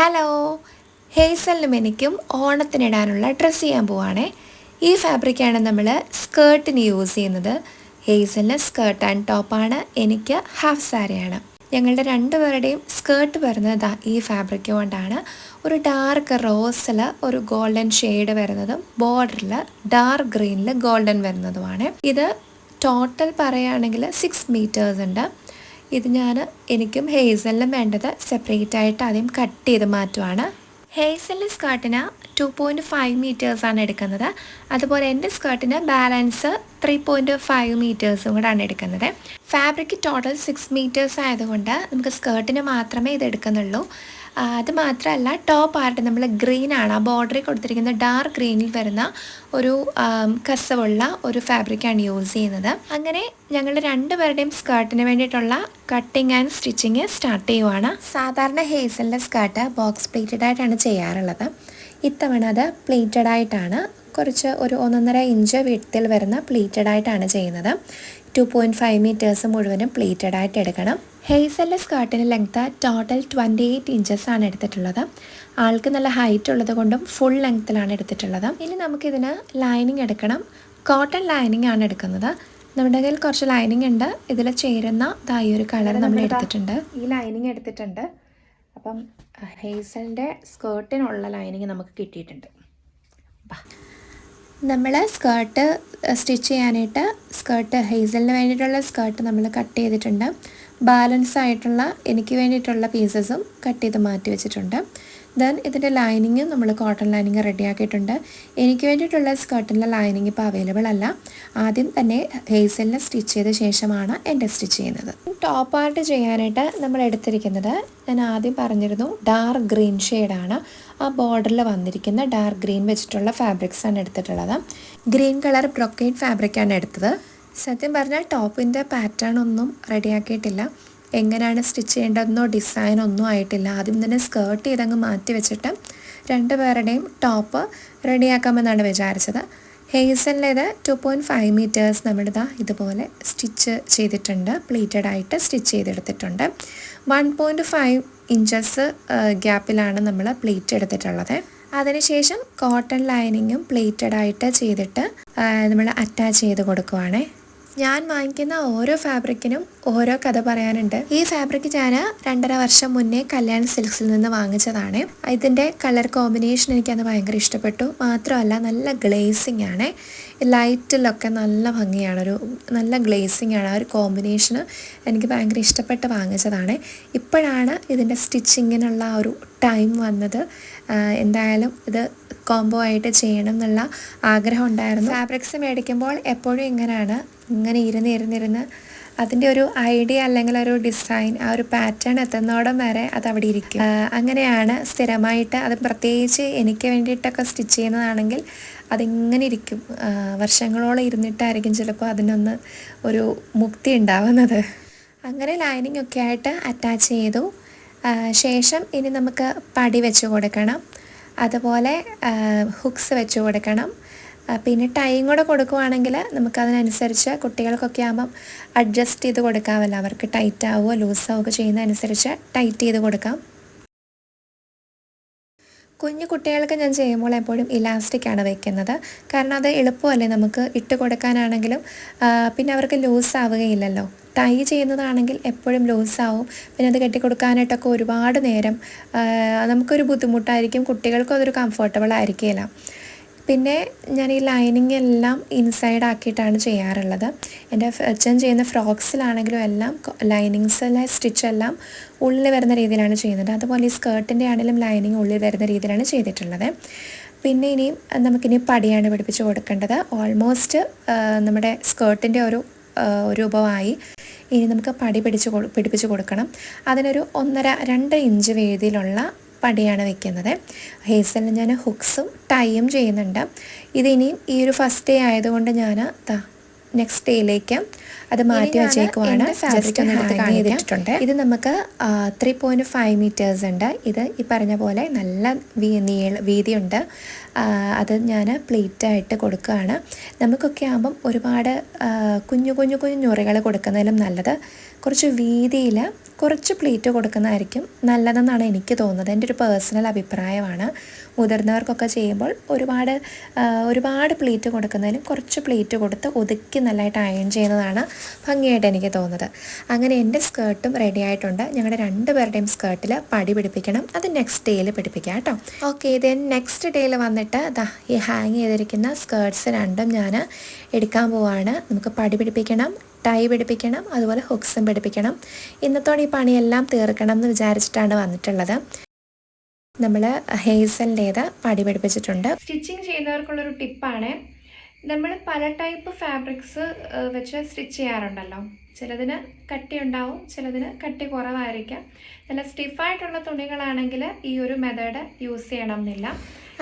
Hello. ഹേസലിനും എനിക്കും ഓണത്തിനിടാനുള്ള dress ചെയ്യാൻ പോവാണേ. ഈ ഫാബ്രിക്കാണ് നമ്മൾ സ്കേർട്ടിന് യൂസ് ചെയ്യുന്നത്. ഹേസലിന് സ്കേർട്ട് ആൻഡ് ടോപ്പാണ് എനിക്ക് ഹാഫ് സാരിയാണ്. ഞങ്ങളുടെ രണ്ടുപേരുടെയും സ്കേർട്ട് വരുന്നത് ഈ ഫാബ്രിക് കൊണ്ടാണ്. ഒരു ഡാർക്ക് റോസിൽ ഒരു ഗോൾഡൻ ഷെയ്ഡ് വരുന്നതും ബോർഡറിൽ ഡാർക്ക് ഗ്രീനിൽ ഗോൾഡൻ വരുന്നതുമാണ്. ഇത് ടോട്ടൽ പറയുകയാണെങ്കിൽ സിക്സ് മീറ്റേഴ്സ് ഉണ്ട്. ഇത് ഞാൻ എനിക്കും ഹേസലിനും വേണ്ടത് സെപ്പറേറ്റ് ആയിട്ട് ആദ്യം കട്ട് ചെയ്ത് മാറ്റുവാണ്. ഹേസലിന്റെ സ്കേർട്ടിന് ടു പോയിന്റ് ഫൈവ് മീറ്റേഴ്സാണ് എടുക്കുന്നത്. അതുപോലെ എന്റെ സ്കേർട്ടിന് ബാലൻസ് ത്രീ പോയിന്റ് ഫൈവ് മീറ്റേഴ്സും കൂടാണ് എടുക്കുന്നത്. ഫാബ്രിക് ടോട്ടൽ സിക്സ് മീറ്റേഴ്സ് ആയതുകൊണ്ട് നമുക്ക് സ്കേർട്ടിന് മാത്രമേ ഇത് എടുക്കുന്നുള്ളൂ. അത് മാത്രമല്ല ടോപ്പ് ആർട്ട് നമ്മൾ ഗ്രീൻ ആണ്. ആ ബോർഡറിൽ കൊടുത്തിരിക്കുന്ന ഡാർക്ക് ഗ്രീനിൽ വരുന്ന ഒരു കസവുള്ള ഒരു ഫാബ്രിക്കാണ് യൂസ് ചെയ്യുന്നത്. അങ്ങനെ ഞങ്ങൾ രണ്ടുപേരുടെയും സ്കേർട്ടിന് വേണ്ടിയിട്ടുള്ള കട്ടിങ് ആൻഡ് സ്റ്റിച്ചിങ് സ്റ്റാർട്ട് ചെയ്യുവാണ്. സാധാരണ ഹേസലിന്റെ സ്കേർട്ട് ബോക്സ് പ്ലേറ്റഡ് ആയിട്ടാണ് ചെയ്യാറുള്ളത്. ഇത്തവണ അത് പ്ലേറ്റഡ് ആയിട്ടാണ്. കുറച്ച് ഒരു ഒന്നൊന്നര ഇഞ്ച് വിടത്തിൽ വരുന്ന പ്ലേറ്റഡ് ആയിട്ടാണ് ചെയ്യുന്നത്. ടു പോയിന്റ് ഫൈവ് മീറ്റേഴ്സ് മുഴുവനും പ്ലേറ്റഡ് ആയിട്ട് എടുക്കണം. ഹെയ്സലിന്റെ സ്കേർട്ടിന് length total twenty eight inches ആണ് എടുത്തിട്ടുള്ളത്. ആൾക്ക് നല്ല ഹൈറ്റ് ഉള്ളത് കൊണ്ടും ഫുൾ ലെങ്ത്തിലാണ് എടുത്തിട്ടുള്ളത്. ഇനി നമുക്കിതിന് ലൈനിങ് എടുക്കണം. കോട്ടൺ ലൈനിങ് ആണ് എടുക്കുന്നത്. നമ്മുടെ കയ്യിൽ കുറച്ച് ലൈനിങ് ഉണ്ട്. ഇതിൽ ചേരുന്ന ഇതായി ഒരു കളർ നമ്മൾ എടുത്തിട്ടുണ്ട്. ഈ ലൈനിങ് എടുത്തിട്ടുണ്ട്. അപ്പം ഹെയ്സലിന്റെ സ്കേർട്ടിനുള്ള ലൈനിങ് നമുക്ക് കിട്ടിയിട്ടുണ്ട്. നമ്മൾ സ്കേർട്ട് സ്റ്റിച്ച് ചെയ്യാനായിട്ട് സ്കേർട്ട് ഹെയ്സലിന് വേണ്ടിയിട്ടുള്ള സ്കേർട്ട് നമ്മൾ കട്ട് ചെയ്തിട്ടുണ്ട്. ബാലൻസ് ആയിട്ടുള്ള എനിക്ക് വേണ്ടിയിട്ടുള്ള പീസസും കട്ട് ചെയ്ത് മാറ്റി വെച്ചിട്ടുണ്ട്. ദെൻ ഇതിന്റെ ലൈനിങ് നമ്മൾ കോട്ടൺ ലൈനിങ് റെഡിയാക്കിയിട്ടുണ്ട്. എനിക്ക് വേണ്ടിയിട്ടുള്ള സ്കേർട്ടിന്റെ ലൈനിങ് ഇപ്പോൾ അവൈലബിൾ അല്ല. ആദ്യം തന്നെ ഹേസലിനെ സ്റ്റിച്ച് ചെയ്ത ശേഷമാണ് എന്റെ സ്റ്റിച്ച് ചെയ്യുന്നത്. ടോപ്പ് ആർട്ട് ചെയ്യാനായിട്ട് നമ്മൾ എടുത്തിരിക്കുന്നത് ഞാൻ ആദ്യം പറഞ്ഞിരുന്നു ഡാർക്ക് ഗ്രീൻ ഷെയ്ഡാണ് ആ ബോർഡറിൽ വന്നിരിക്കുന്ന ഡാർക്ക് ഗ്രീൻ വെച്ചിട്ടുള്ള ഫാബ്രിക്സ് ആണ് എടുത്തിട്ടുള്ളത്. ഗ്രീൻ കളർ ബ്രൊക്കേഡ് ഫാബ്രിക്കാണ് എടുത്തത്. സത്യം പറഞ്ഞാൽ ടോപ്പിന്റെ പാറ്റേൺ ഒന്നും റെഡിയാക്കിയിട്ടില്ല എങ്ങനെയാണ് സ്റ്റിച്ച് ചെയ്യേണ്ടതെന്നോ ഡിസൈൻ ഒന്നും ആയിട്ടില്ല. ആദ്യം തന്നെ സ്കേർട്ട് ചെയ്തങ്ങ് മാറ്റി വെച്ചിട്ട് രണ്ട് പേരുടെയും ടോപ്പ് റെഡിയാക്കാമെന്നാണ് വിചാരിച്ചത്. ഹേസലിലേത് ടു പോയിന്റ് ഫൈവ് മീറ്റേഴ്സ് നമ്മളിതാ ഇതുപോലെ സ്റ്റിച്ച് ചെയ്തിട്ടുണ്ട്. പ്ലീറ്റഡ് ആയിട്ട് സ്റ്റിച്ച് ചെയ്തെടുത്തിട്ടുണ്ട്. വൺ പോയിന്റ് ഫൈവ് ഇഞ്ചസ് ഗ്യാപ്പിലാണ് നമ്മൾ പ്ലീറ്റ് എടുത്തിട്ടുള്ളത്. അതിനുശേഷം കോട്ടൺ ലൈനിങ്ങും പ്ലേറ്റഡ് ആയിട്ട് ചെയ്തിട്ട് നമ്മൾ അറ്റാച്ച് ചെയ്ത് കൊടുക്കുവാണേ. ഞാൻ വാങ്ങിക്കുന്ന ഓരോ ഫാബ്രിക്കിനും ഓരോ കഥ പറയാനുണ്ട്. ഈ ഫാബ്രിക് ഞാൻ രണ്ടര വർഷം മുന്നേ കല്യാൺ സിൽക്സിൽ നിന്ന് വാങ്ങിച്ചതാണ്. ഇതിന്റെ കളർ കോമ്പിനേഷൻ എനിക്കത് ഭയങ്കര ഇഷ്ടപ്പെട്ടു. മാത്രമല്ല നല്ല ഗ്ലേസിങ് ആണ്. ലൈറ്റിലൊക്കെ നല്ല ഭംഗിയാണ്. ഒരു നല്ല ഗ്ലേസിങ് ആണ്. ആ ഒരു കോമ്പിനേഷന് എനിക്ക് ഭയങ്കര ഇഷ്ടപ്പെട്ട് വാങ്ങിച്ചതാണ്. ഇപ്പോഴാണ് ഇതിന്റെ സ്റ്റിച്ചിങ്ങിനുള്ള ആ ഒരു ടൈം വന്നത്. എന്തായാലും ഇത് കോംബോ ആയിട്ട് ചെയ്യണം എന്നുള്ള ആഗ്രഹം ഉണ്ടായിരുന്നു. ഫാബ്രിക്സ് മേടിക്കുമ്പോൾ എപ്പോഴും ഇങ്ങനെയാണ്. ഇങ്ങനെ ഇരുന്ന് ഇരുന്നിരുന്ന് അതിന്റെ ഒരു ഐഡിയ അല്ലെങ്കിൽ ഒരു ഡിസൈൻ ആ ഒരു പാറ്റേൺ എത്തുന്നോടം വരെ അത് അവിടെ ഇരിക്കും. അങ്ങനെയാണ് സ്ഥിരമായിട്ട് അത് പ്രത്യേകിച്ച് എനിക്ക് വേണ്ടിയിട്ടൊക്കെ സ്റ്റിച്ച് ചെയ്യുന്നതാണെങ്കിൽ അതിങ്ങനെ ഇരിക്കും. വർഷങ്ങളോളം ഇരുന്നിട്ടായിരിക്കും ചിലപ്പോൾ അതിനൊന്ന് ഒരു മുക്തി ഉണ്ടാവുന്നത്. അങ്ങനെ ലൈനിങ് ഒക്കെ ആയിട്ട് അറ്റാച്ച് ചെയ്തു. ശേഷം ഇനി നമുക്ക് പടി വെച്ച് കൊടുക്കണം. അതുപോലെ ഹുക്സ് വെച്ച് കൊടുക്കണം. പിന്നെ ടൈം കൂടെ കൊടുക്കുവാണെങ്കിൽ നമുക്കതിനനുസരിച്ച് കുട്ടികൾക്കൊക്കെ ആകുമ്പം അഡ്ജസ്റ്റ് ചെയ്ത് കൊടുക്കാമല്ലോ. അവർക്ക് ടൈറ്റ് ആവുമോ ലൂസാവുകയോ ഒക്കെ ചെയ്യുന്നതനുസരിച്ച് ടൈറ്റ് ചെയ്ത് കൊടുക്കാം. കുഞ്ഞു കുട്ടികൾക്ക് ഞാൻ ചെയ്യുമ്പോൾ എപ്പോഴും ഇലാസ്റ്റിക് ആണ് വെക്കുന്നത്. കാരണം അത് എളുപ്പമല്ലേ നമുക്ക് ഇട്ട് കൊടുക്കാനാണെങ്കിലും. പിന്നെ അവർക്ക് ലൂസ് ആവുകയില്ലല്ലോ. ടൈ ചെയ്യുന്നതാണെങ്കിൽ എപ്പോഴും ലൂസാവും പിന്നെ അത് കെട്ടിക്കൊടുക്കാനായിട്ടൊക്കെ ഒരുപാട് നേരം നമുക്കൊരു ബുദ്ധിമുട്ടായിരിക്കും. കുട്ടികൾക്കും അതൊരു കംഫർട്ടബിൾ ആയിരിക്കില്ല പിന്നെ ഞാൻ ഈ ലൈനിങ് എല്ലാം ഇൻസൈഡ് ആക്കിയിട്ടാണ് ചെയ്യാറുള്ളത്. എന്റെ അച്ഛൻ ചെയ്യുന്ന ഫ്രോക്സിലാണെങ്കിലും എല്ലാം ലൈനിങ്സിലെ സ്റ്റിച്ചെല്ലാം ഉള്ളിൽ വരുന്ന രീതിയിലാണ് ചെയ്യുന്നത്. അതുപോലെ ഈ സ്കേർട്ടിന്റെ ആണെങ്കിലും ലൈനിങ് ഉള്ളിൽ വരുന്ന രീതിയിലാണ് ചെയ്തിട്ടുള്ളത്. പിന്നെ ഇനിയും നമുക്കിനി പടിയാണ് പിടിപ്പിച്ച് കൊടുക്കേണ്ടത്. ഓൾമോസ്റ്റ് നമ്മുടെ സ്കേർട്ടിന്റെ ഒരു രൂപമായി ഇനി നമുക്ക് പടി പിടിച്ച് പിടിപ്പിച്ച് കൊടുക്കണം. അതിനൊരു ഒന്നര രണ്ട് ഇഞ്ച് വീതിയിലുള്ള പടിയാണ് വെക്കുന്നത്. ഹേസലിന് ഞാൻ ഹുക്സും ടൈയും ചെയ്യുന്നുണ്ട്. ഇതിനിയും ഈ ഒരു ഫസ്റ്റ് ഡേ ആയതുകൊണ്ട് ഞാൻ നെക്സ്റ്റ് ഡേയിലേക്ക് അത് മാറ്റി വെച്ചേക്കുവാണ്. ജസ്റ്റ് ഒന്ന് എടുത്ത് കാണിച്ചിട്ടുണ്ട് ഇത് നമുക്ക് ത്രീ പോയിന്റ് ഫൈവ് മീറ്റേഴ്സ് ഉണ്ട്. ഇത് ഈ പറഞ്ഞ പോലെ നല്ല വീ നീള വീതിയുണ്ട്. അത് ഞാൻ പ്ലേറ്റായിട്ട് കൊടുക്കുകയാണ്. നമുക്കൊക്കെ ആകുമ്പം ഒരുപാട് കുഞ്ഞു കുഞ്ഞു കുഞ്ഞു ഞുറികൾ കൊടുക്കുന്നതിലും നല്ലത്. കുറച്ച് വീതിയിൽ കുറച്ച് പ്ലേറ്റ് കൊടുക്കുന്നതായിരിക്കും നല്ലതെന്നാണ് എനിക്ക് തോന്നുന്നത്. എന്റെ ഒരു പേഴ്സണൽ അഭിപ്രായമാണ്. മുതിർന്നവർക്കൊക്കെ ചെയ്യുമ്പോൾ ഒരുപാട് ഒരുപാട് പ്ലേറ്റ് കൊടുക്കുന്നതിനും കുറച്ച് പ്ലേറ്റ് കൊടുത്ത് ഒതുക്കി നല്ലതായിട്ട് അയൺ ചെയ്യുന്നതാണ് ഭംഗിയായിട്ട് എനിക്ക് തോന്നുന്നത്. അങ്ങനെ എന്റെ സ്കേർട്ടും റെഡി ആയിട്ടുണ്ട്. ഞങ്ങളുടെ രണ്ടുപേരുടെയും സ്കേർട്ടിൽ പടി പിടിപ്പിക്കണം. അത് നെക്സ്റ്റ് ഡേയിൽ പിടിപ്പിക്കാം കേട്ടോ. ഓക്കെ ദെൻ നെക്സ്റ്റ് ഡേയിൽ വന്നിട്ട് ദാ ഈ ഹാങ് ചെയ്തിരിക്കുന്ന സ്കേർട്ട്സ് രണ്ടും ഞാൻ എടുക്കാൻ പോവാണ്. നമുക്ക് പടി പിടിപ്പിക്കണം. ടൈ പിടിപ്പിക്കണം അതുപോലെ ഹുക്സും പിടിപ്പിക്കണം. ഇന്നത്തോടെ ഈ പണിയെല്ലാം തീർക്കണം എന്ന് വിചാരിച്ചിട്ടാണ് വന്നിട്ടുള്ളത്. നമ്മൾ ഹേസലിന്റേത് പടി പിടിപ്പിച്ചിട്ടുണ്ട്. സ്റ്റിച്ചിങ് ചെയ്യുന്നവർക്കുള്ളൊരു ടിപ്പാണ്. നമ്മൾ പല ടൈപ്പ് ഫാബ്രിക്സ് വെച്ച് സ്റ്റിച്ച് ചെയ്യാറുണ്ടല്ലോ. ചിലതിന് കട്ടി ഉണ്ടാവും ചിലതിന് കട്ടി കുറവായിരിക്കാം. നല്ല സ്റ്റിഫായിട്ടുള്ള തുണികളാണെങ്കിൽ ഈ ഒരു മെത്തേഡ് യൂസ് ചെയ്യണം എന്നില്ല.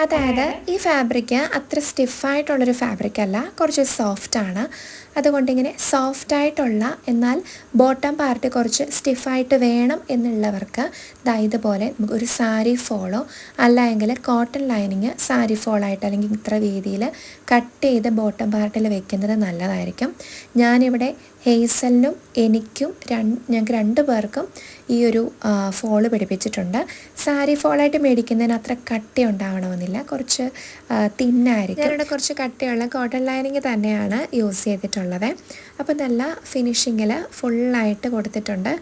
അതായത് ഈ ഫാബ്രിക് അത്ര സ്റ്റിഫായിട്ടുള്ളൊരു ഫാബ്രിക് അല്ല കുറച്ച് സോഫ്റ്റ് ആണ്. അതുകൊണ്ട് ഇങ്ങനെ സോഫ്റ്റ് ആയിട്ടുള്ള എന്നാൽ ബോട്ടം പാർട്ട് കുറച്ച് സ്റ്റിഫായിട്ട് വേണം എന്നുള്ളവർക്ക് ദാ ഇതുപോലെ നമുക്ക് ഒരു സാരി ഫോളോ അല്ലെങ്കിൽ കോട്ടൺ ലൈനിങ് സാരി ഫോളായിട്ട് അല്ലെങ്കിൽ ഇത്ര രീതിയിൽ കട്ട് ചെയ്ത് ബോട്ടം പാർട്ടിൽ വെക്കുന്നത് നല്ലതായിരിക്കും. ഞാനിവിടെ ഹേസലിനും എനിക്കും രണ്ട് ഞങ്ങൾക്ക് രണ്ട് പേർക്കും ഈ ഒരു ഫോൾ പിടിപ്പിച്ചിട്ടുണ്ട്. സാരി ഫോളായിട്ട് മേടിക്കുന്നതിന് അത്ര കട്ടി ഉണ്ടാവണമെന്നില്ല. കുറച്ച് തിന്നായിരിക്കും. ഞാനിവിടെ കുറച്ച് കട്ടിയുള്ള കോട്ടൺ ലൈനിങ് തന്നെയാണ് യൂസ് ചെയ്തിട്ടുള്ളത്. അപ്പോൾ നല്ല ഫിനിഷിങ്ങിൽ ഫുള്ളായിട്ട് കൊടുത്തിട്ടുണ്ട്.